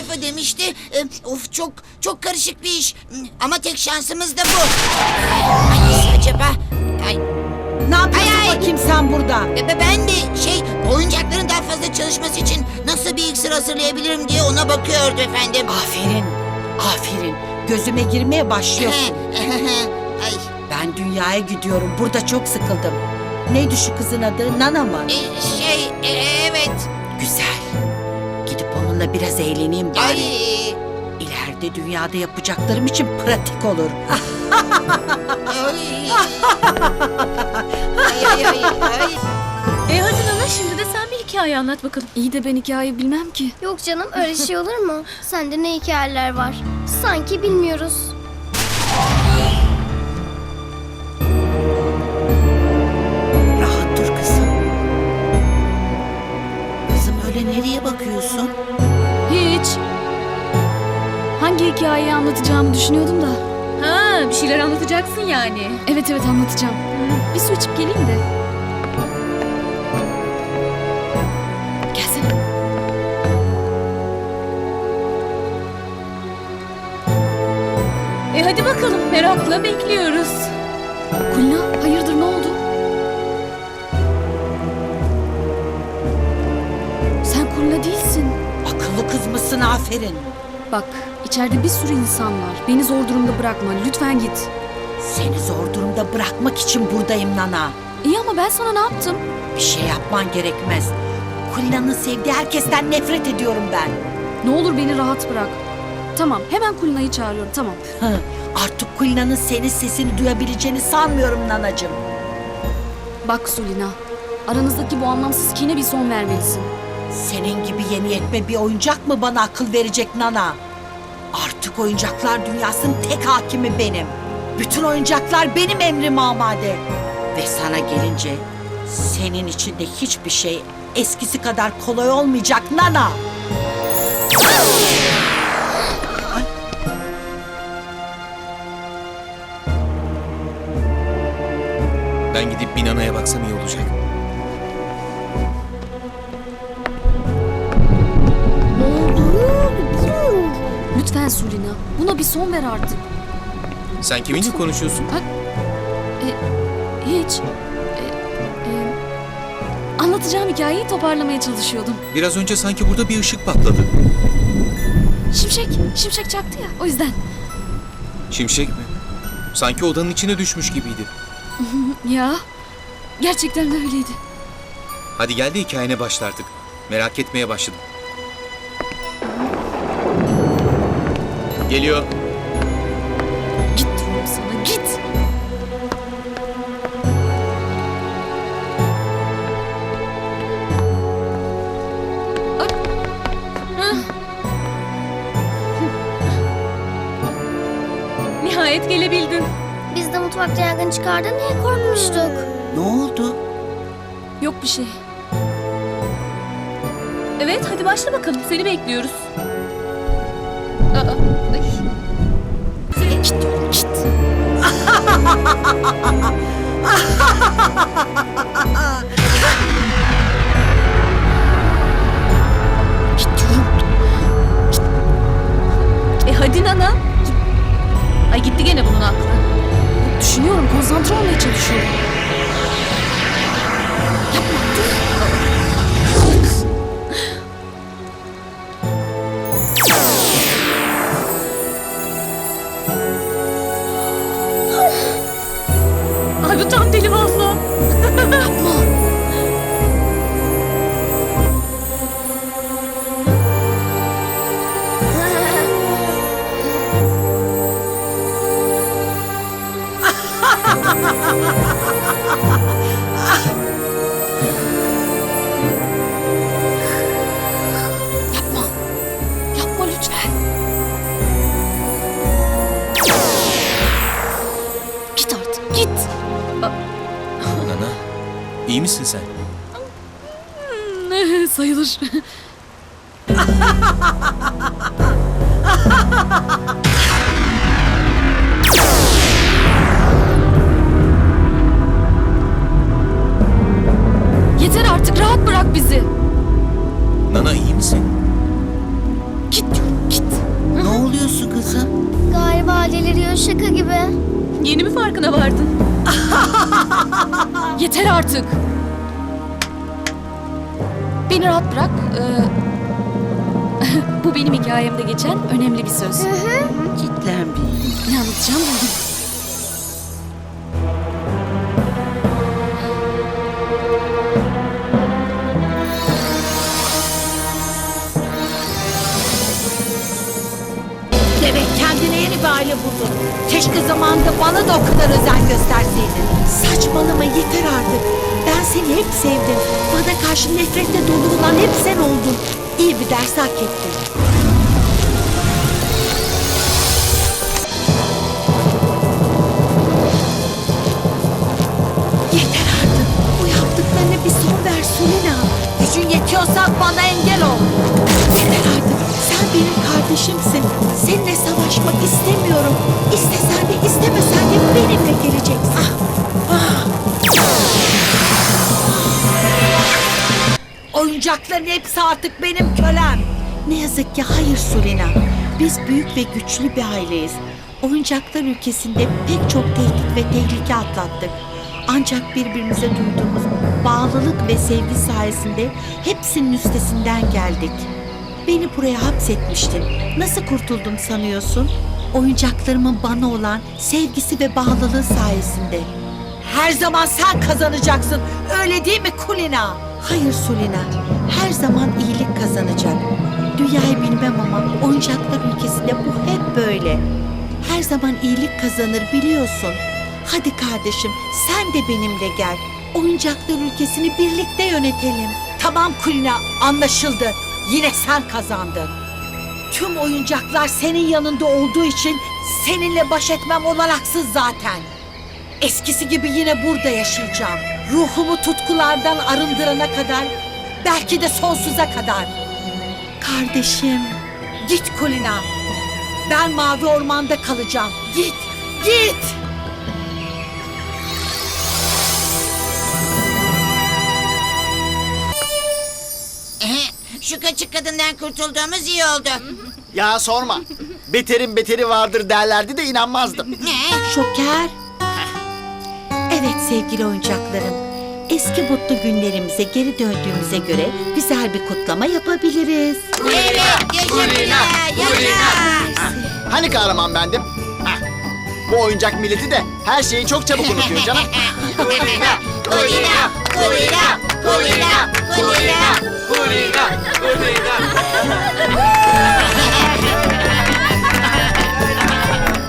sayfa demişti. E, of çok çok karışık bir iş. Ama tek şansımız da bu. Hangisi acaba? Ay, Ne yapıyorsun Ay, ay. bakayım sen burada? e, ben de şey oyuncakların daha fazla çalışması için nasıl bir iksir hazırlayabilirim diye ona bakıyordu efendim. Aferin, aferin. Gözüme girmeye başlıyorsun. Ay, Ben dünyaya gidiyorum. Burada çok sıkıldım. Neydi şu kızın adı? Nana mı? e, şey e, evet. Biraz eğleneyim bari. Ay. İleride dünyada yapacaklarım için pratik olur. Ay. ay ay ay ay. E hadi Nana şimdi de sen bir hikaye anlat bakalım. İyi de ben hikaye bilmem ki. Yok canım öyle şey olur mu? Sende ne hikayeler var? Sanki bilmiyoruz. Rahat dur kızım. Kızım öyle nereye bakıyorsun? Hiç. Hangi hikayeyi anlatacağımı düşünüyordum da. Ha bir şeyler anlatacaksın yani. Evet evet anlatacağım. Bir su içip geleyim de. Gelsene. E hadi bakalım merakla bekliyoruz. Mısın aferin. Bak içeride bir sürü insan var. Beni zor durumda bırakma. Lütfen git. Seni zor durumda bırakmak için buradayım Nana. İyi ama ben sana ne yaptım? Bir şey yapman gerekmez. Kulina'nın sevdiği herkesten nefret ediyorum ben. Ne olur beni rahat bırak. Tamam hemen Kulina'yı çağırıyorum tamam. Hı, Artık Kulina'nın senin sesini duyabileceğini sanmıyorum Nanacığım. Bak Sulina. Aranızdaki bu anlamsız kine bir son vermelisin. Senin gibi yeni yetme bir oyuncak mı bana akıl verecek Nana? Artık oyuncaklar dünyasının tek hakimi benim. Bütün oyuncaklar benim emrim amade. Ve sana gelince senin için de hiçbir şey eskisi kadar kolay olmayacak Nana. Ben gidip Binana'ya baksam iyi olacak. Lütfen Sulina. Buna bir son ver artık. Sen kiminle konuşuyorsun? Hiç. E, e, anlatacağım hikayeyi toparlamaya çalışıyordum. Biraz önce sanki burada bir ışık patladı. Şimşek, şimşek çaktı ya o yüzden. Şimşek mi? Sanki odanın içine düşmüş gibiydi. Ya gerçekten de öyleydi. Hadi gel de hikayene başla artık. Merak etmeye başladım. Geliyor. Git diyorum sana git. Nihayet gelebildin. Biz de mutfakta yangın çıkardı diye korkmuştuk. Ne oldu? Yok bir şey. Evet hadi başla bakalım seni bekliyoruz. Aa. Git git. git. E. Ay bunun aklı. Düşünüyorum konsantre olmaya çalışıyorum. Yapma. Yapma lütfen. Git artık git. Nana, iyi misin sen? Sayılır. Yeter artık rahat bırak bizi. Nana iyi misin? Git diyorum oluyorsun kızım? Galiba deliriyor şaka gibi. Yeni mi farkına vardın? Yeter artık. Beni rahat bırak. Ee, bu benim hikayemde geçen önemli bir söz. Kitlenmeyin. Ne anlatacağım buldum. Demek kendine yeni bir aile buldun. Keşke zamanında bana da o kadar özen gösterseydin. Saçmalama yeter artık. Ben seni hep sevdim. Bana karşı nefretle dolu olan hep sen oldun. İyi bir ders hak ettin. Yeter artık. Bu yaptıklarına bir son ver Sulina. Gücün yetiyorsa bana engel ol. Kardeşimsin. Seninle savaşmak istemiyorum. İstesen de istemesen de benimle geleceksin. Ah. Oyuncakların hepsi artık benim kölem. Ne yazık ki hayır Sulina. Biz büyük ve güçlü bir aileyiz. Oyuncaklar ülkesinde pek çok tehdit ve tehlike atlattık. Ancak birbirimize duyduğumuz bağlılık ve sevgi sayesinde hepsinin üstesinden geldik. Beni buraya hapsetmiştin. Nasıl kurtuldum sanıyorsun? Oyuncaklarımın bana olan sevgisi ve bağlılığı sayesinde. Her zaman sen kazanacaksın. Öyle değil mi Kulina? Hayır Sulina. Her zaman iyilik kazanacak. Dünyayı bilmem ama oyuncaklar ülkesinde bu hep böyle. Her zaman iyilik kazanır biliyorsun. Hadi kardeşim sen de benimle gel. Oyuncaklar ülkesini birlikte yönetelim. Tamam Kulina anlaşıldı. Yine sen kazandın. Tüm oyuncaklar senin yanında olduğu için seninle baş etmem olanaksız zaten. Eskisi gibi yine burada yaşayacağım. Ruhumu tutkulardan arındırana kadar, belki de sonsuza kadar. Kardeşim, git Kulina. Ben mavi ormanda kalacağım. Git, git. Şu kaçık kadından kurtulduğumuz iyi oldu. Ya sorma. Beterin beteri vardır derlerdi de inanmazdım. Ne? Şoker. Evet sevgili oyuncaklarım. Eski mutlu günlerimize geri döndüğümüze göre güzel bir kutlama yapabiliriz. Evet, yaşa yaşa. Hani kahraman bendim? Bu oyuncak milleti de her şeyi çok çabuk unutuyor canım. Kulina, Kulina, Kulina, Kulina, kulina, kulina, kulina.